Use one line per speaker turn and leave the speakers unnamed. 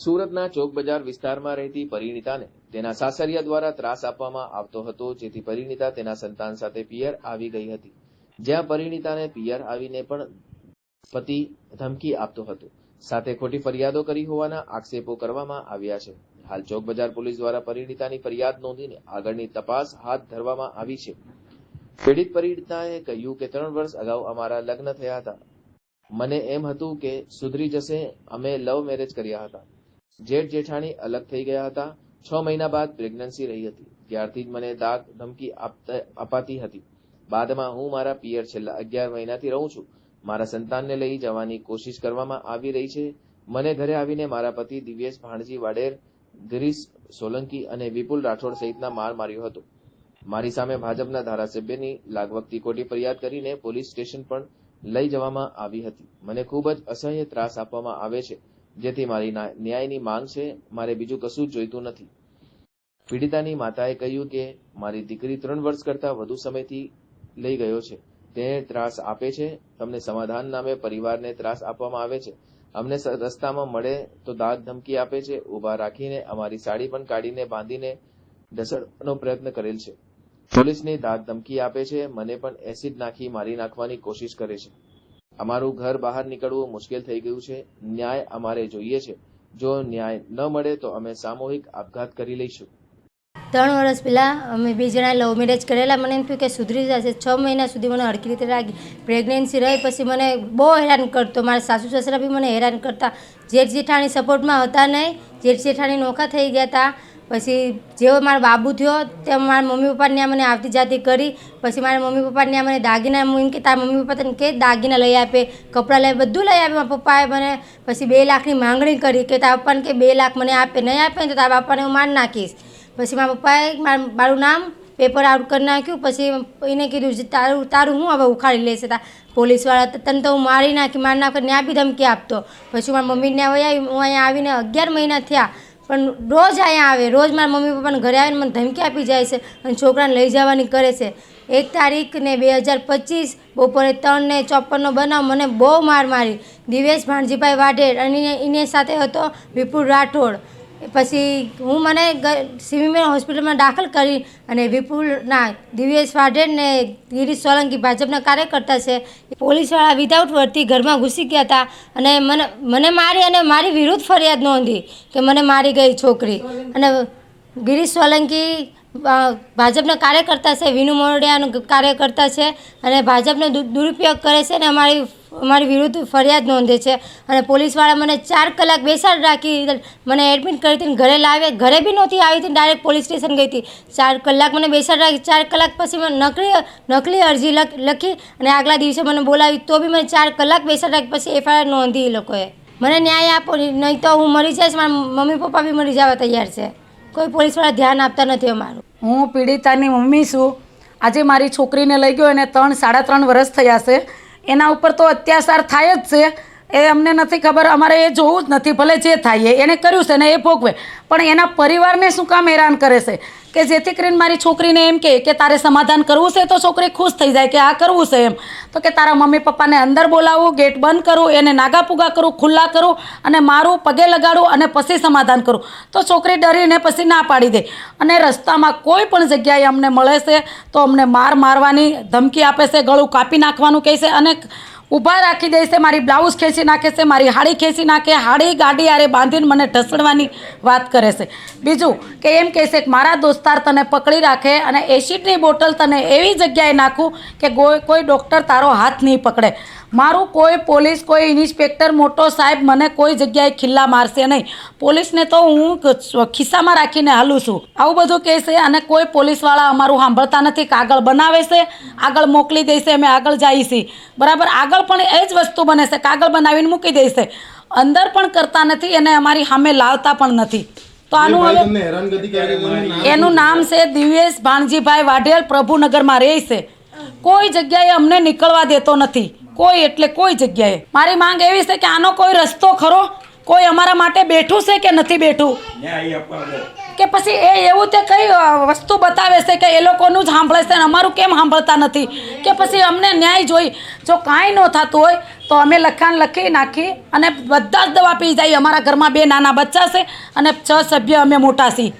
સુરતના ચોક બજાર વિસ્તારમાં રહેતી પરિણીતાને તેના સાસરિયા દ્વારા ત્રાસ આપવામાં આવતો હતો, જેથી પરિણીતા તેના સંતાન સાથે પિયર આવી ગઈ હતી. જ્યાં પરિણીતાને પિયર આવીને પણ પતિ ધમકી આપતો હતો. સાથે ખોટી ફરિયાદો કરી હોવાના આક્ષેપો કરવામાં આવ્યા છે. હાલ ચોક બજાર પોલીસ દ્વારા પરિણીતાની ફરિયાદ નોંધીને આગળની તપાસ હાથ ધરવામાં આવી છે. પીડિત પરિણીતાએ કહ્યું કે ત્રણ વર્ષ અગાઉ અમારા લગ્ન થયા હતા. મને એમ હતું કે સુધરી જશે, અમે લવ મેરેજ કર્યા હતા. જેઠ જેઠાણી અલગ થઈ ગયા હતા. છ મહિના બાદ પ્રેગ્નન્સી રહી હતી. ત્યારથી જ મને દાગ ધમકી અપાતી હતી. બાદમાં હું મારા પિયર છેલ્લા અગિયાર મહિનાથી રહું છું. મારા સંતાનને લઈ જવાની કોશિશ કરવામાં આવી રહી છે. મને ઘરે આવીને મારા પતિ દિવ્યેશ ભાણજી વાડેર, ગિરીશ સોલંકી અને વિપુલ રાઠોડ સહિતના માર માર્યો હતો. મારી સામે ભાજપના ધારાસભ્યની લાગવગતી ખોટી ફરિયાદ કરીને પોલીસ સ્ટેશન પણ લઈ જવામાં આવી હતી. મને ખૂબ જ અસહ્ય ત્રાસ આપવામાં આવે છે. જેથી મારી ન્યાયની માંગ છે, મારે બીજું કશું જોઈતું નથી. પીડિતાની માતાએ કહ્યું કે મારી દીકરી ત્રણ વર્ષ કરતા વધુ સમયથી લઈ ગયો છે. તેને ત્રાસ આપે છે, તમને સમાધાન નામે પરિવારને ત્રાસ આપવામાં આવે છે. અમને રસ્તામાં મળે તો દાગ ધમકી આપે છે, ઊભા રાખીને અમારી સાડી પણ કાઢીને બાંધીને ઢસડવાનો પ્રયત્ન કરેલ છે. પોલીસની દાગ ધમકી આપે છે, મને પણ એસિડ નાખી મારી નાખવાની કોશિશ કરે છે. અમારું ઘર બહાર નીકળવું મુશ્કેલ થઈ ગયું છે. ન્યાય અમારે જોઈએ છે. જો ન્યાય ન મળે તો અમે સામૂહિક આપઘાત કરી લઈશું.
ત્રણ વર્ષ પહેલાં અમે બે જણા લવ મેરેજ કરેલા. મને એમ થયું કે સુધરી જશે. છ મહિના સુધી મને હરખી રીતે રાખી પ્રેગ્નન્સી રહી પછી મને બહુ હેરાન કરતો. મારા સાસુ સસરા બી મને હેરાન કરતા. જેઠ જેઠાણી સપોર્ટમાં હતા નહીં. જેઠ જેઠાણી નોખા થઈ ગયા હતા. પછી જેવો મારો બાબુ થયો તે મારા મમ્મી પપ્પાને ત્યાં મને આવતી જાતી કરી. પછી મારા મમ્મી પપ્પાને ત્યાં મને દાગીના એમ કે તારા મમ્મી પપ્પા તને કે દાગીના લઈ આપે? કપડાં લઈ બધું લઈ આપે. મારા પપ્પાએ મને પછી બે લાખની માંગણી કરી કે તારા પપ્પાને કે બે લાખ મને આપે, નહીં આપે ને તો તારા બાપાને હું માર નાખીશ. પછી મારા પપ્પાએ મારા મારું નામ પેપર આઉટ કરી નાખ્યું. પછી એને કીધું "જે તારું તારું હું હવે ઉખાડી લેશે? તા પોલીસવાળા તને તો હું મારી નાખી મારી નાખી ત્યાં બી ધમકી આપતો. પછી મારા મમ્મી ત્યાં વહી હું અહીંયા આવીને અગિયાર મહિના થયા. પણ રોજ અહીંયા આવે. રોજ મારા મમ્મી પપ્પાને ઘરે આવીને મને ધમકી આપી જાય છે અને છોકરાને લઈ જવાની કરે છે. એક તારીખ ને બે હજાર પચીસ બપોરે ત્રણ ને ચોપનનો બનાવ મને બહુ માર મારી. દિવેશ ભાણજીભાઈ વાઢેર અને એને સાથે હતો વિપુલ રાઠોડ. પછી હું મને સિવિલમેન હોસ્પિટલમાં દાખલ કરી અને વિપુલ ના દિવ્યેશ વાઢેર ગિરીશ સોલંકી ભાજપના કાર્યકર્તા છે. પોલીસવાળા વિધાઉટ વર્તી ઘરમાં ઘૂસી ગયા હતા અને મને મને મારી અને મારી વિરુદ્ધ ફરિયાદ નોંધી કે મને મારી ગઈ છોકરી. અને ગિરીશ સોલંકી ભાજપના કાર્યકર્તા છે, વિનુ મોરડિયાનો કાર્યકર્તા છે અને ભાજપનો દુરુપયોગ કરે છે અને અમારી અમારી વિરુદ્ધ ફરિયાદ નોંધે છે. અને પોલીસવાળા મને ચાર કલાક બેસાડ રાખી, મને એડમિટ કરી હતી ઘરે લાવે, ઘરે બી નહોતી આવી હતી ડાયરેક્ટ પોલીસ સ્ટેશન ગઈ હતી. ચાર કલાક મને બેસાડ રાખી, ચાર કલાક પછી મને નકલી નકલી અરજી લખ- અને આગલા દિવસે મને બોલાવી, તો બી મને ચાર કલાક બેસાડ રાખી પછી એફઆઈઆર નોંધી એ લોકોએ. મને ન્યાય આપો, નહીં તો હું મરી જઈશ, મારા મમ્મી પપ્પા બી મરી જવા તૈયાર છે. કોઈ પોલીસવાળા ધ્યાન આપતા નથી અમારું.
હું પીડિતાની મમ્મી છું. આજે મારી છોકરીને લઈ ગયો અને ત્રણ, સાડા ત્રણ વર્ષ થયા છે. એના ઉપર તો અત્યાચાર થાય જ છે. એ અમને નથી ખબર, અમારે એ જોવું જ નથી, ભલે જે થાય એને કર્યું છે ને એ ભોગવે. પણ એના પરિવારને શું કામ હેરાન કરે છે? કે જેથી કરીને મારી છોકરીને એમ કહે કે તારે સમાધાન કરવું છે તો છોકરી ખુશ થઈ જાય કે આ કરવું છે એમ. તો કે તારા મમ્મી પપ્પાને અંદર બોલાવવું ગેટ બંધ કરું, એને નાગા પૂગા કરું, ખુલ્લા કરું અને મારું પગે લગાડું અને પછી સમાધાન કરું. તો છોકરી ડરીને પછી ના પાડી દે. અને રસ્તામાં કોઈ પણ જગ્યાએ અમને મળે છે તો અમને માર મારવાની ધમકી આપે છે, ગળું કાપી નાખવાનું કહે છે અને ઊભા રાખી દેશે મારી બ્લાઉઝ ખેંચી નાખે છે, મારી હાડી ખેંચી નાખે, હાડી ગાડી આરે બાંધીને મને ઢસડવાની વાત કરે છે. બીજું કે એમ કહેશે કે મારા દોસ્તાર તને પકડી રાખે અને એસિડની બોટલ તને એવી જગ્યાએ નાખું કે કોઈ કોઈ ડૉક્ટર તારો હાથ નહીં પકડે. મારું કોઈ પોલીસ કોઈ ઇન્સ્પેક્ટર મોટો સાહેબ મને કોઈ જગ્યાએ ખિલ્લા મારશે નહીં. પોલીસને તો હું ખિસ્સામાં રાખીને હાલું છું. આવું બધું કહે છે અને કોઈ પોલીસવાળા અમારું સાંભળતા નથી કાગળ બનાવે છે આગળ મોકલી દેશે અમે આગળ જઈએ બરાબર આગળ પણ એ જ વસ્તુ બને છે કાગળ બનાવીને મૂકી દેશે. અંદર પણ કરતા નથી અને અમારી સામે લાવતા પણ નથી. તો આનું હવે
એનું નામ
છે દિવ્યેશ ભાણજીભાઈ વાઢેલ પ્રભુનગરમાં રહે છે. કોઈ જગ્યાએ અમને નીકળવા દેતો નથી. કોઈ એટલે કોઈ જગ્યાએ. મારી માંગ એવી છે કે આનો કોઈ રસ્તો ખરો? કોઈ અમારા માટે બેઠું છે કે નથી બેઠું? કે પછી એ એવું તે કઈ વસ્તુ બતાવે છે કે એ લોકોનું જ સાંભળે છે અમારું કેમ સાંભળતા નથી? કે પછી અમને ન્યાય જોઈ જો કાંઈ ન થતું હોય તો અમે લખાણ લખી નાખી અને બધા જ દવા પી જાય. અમારા ઘરમાં બે નાના બચ્ચા છે અને છ સભ્ય અમે મોટા છીએ.